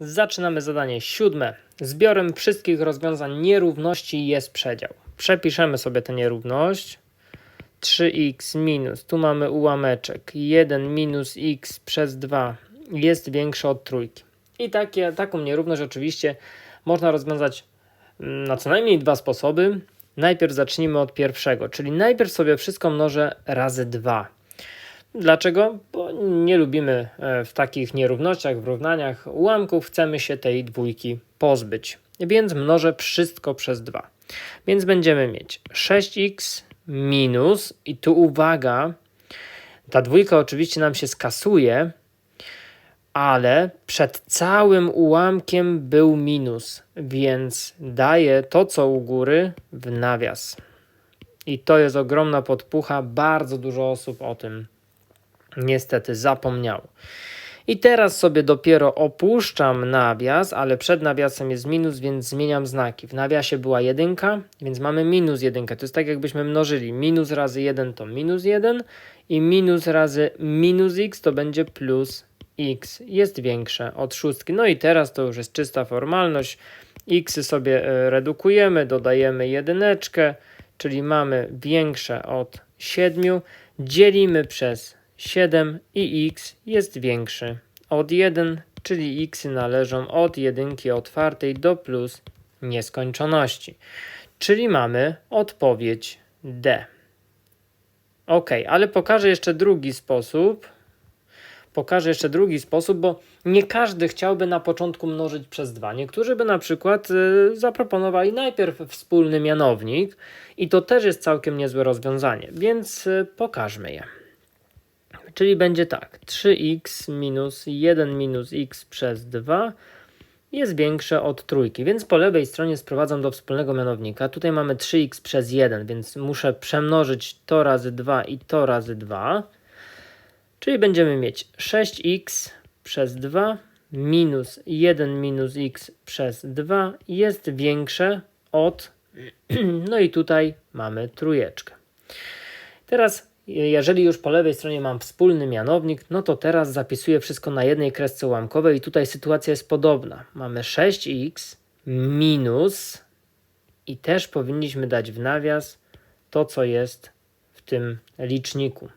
Zaczynamy zadanie siódme. Zbiorem wszystkich rozwiązań nierówności jest przedział. Przepiszemy sobie tę nierówność. 3x minus, tu mamy ułameczek, 1 minus x przez 2 jest większe od trójki. I takie, taką nierówność oczywiście można rozwiązać mm, na co najmniej dwa sposoby. Najpierw zacznijmy od pierwszego, czyli najpierw sobie wszystko mnożę razy 2. Dlaczego? Bo nie lubimy e, w takich nierównościach, w równaniach ułamków, chcemy się tej dwójki pozbyć. Więc mnożę wszystko przez 2. Więc będziemy mieć 6x minus, i tu uwaga, ta dwójka oczywiście nam się skasuje, ale przed całym ułamkiem był minus, więc daję to, co u góry, w nawias. I to jest ogromna podpucha, bardzo dużo osób o tym niestety zapomniało. I teraz sobie dopiero opuszczam nawias, ale przed nawiasem jest minus, więc zmieniam znaki. W nawiasie była jedynka, więc mamy minus jedynkę. To jest tak jakbyśmy mnożyli. Minus razy 1 to minus 1 i minus razy minus x to będzie plus x. Jest większe od szóstki. No i teraz to już jest czysta formalność. Xy sobie e, redukujemy, dodajemy jedyneczkę, czyli mamy większe od 7. Dzielimy przez 7 i x jest większy od 1, czyli x należą od jedynki otwartej do plus nieskończoności. Czyli mamy odpowiedź D. Ok, ale pokażę jeszcze drugi sposób. Pokażę jeszcze drugi sposób, bo nie każdy chciałby na początku mnożyć przez 2. Niektórzy by na przykład y, zaproponowali najpierw wspólny mianownik i to też jest całkiem niezłe rozwiązanie, więc y, pokażmy je. Czyli będzie tak, 3x minus 1 minus x przez 2 jest większe od trójki, więc po lewej stronie sprowadzam do wspólnego mianownika. Tutaj mamy 3x przez 1, więc muszę przemnożyć to razy 2 i to razy 2. Czyli będziemy mieć 6x przez 2 minus 1 minus x przez 2 jest większe od, no i tutaj mamy trójeczkę. Teraz jeżeli już po lewej stronie mam wspólny mianownik, no to teraz zapisuję wszystko na jednej kresce ułamkowej i tutaj sytuacja jest podobna. Mamy 6x minus i też powinniśmy dać w nawias to, co jest w tym liczniku.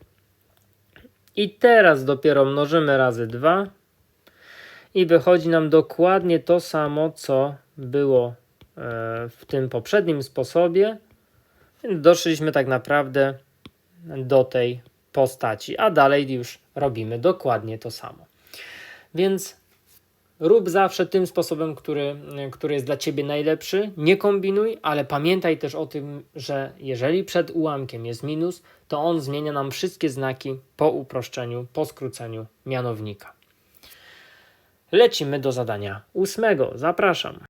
I teraz dopiero mnożymy razy 2 i wychodzi nam dokładnie to samo, co było e, w tym poprzednim sposobie. Doszliśmy tak naprawdę do tej postaci, a dalej już robimy dokładnie to samo. Więc rób zawsze tym sposobem, który, który jest dla ciebie najlepszy. Nie kombinuj, ale pamiętaj też o tym, że jeżeli przed ułamkiem jest minus, to on zmienia nam wszystkie znaki po uproszczeniu, po skróceniu mianownika. Lecimy do zadania ósmego. Zapraszam.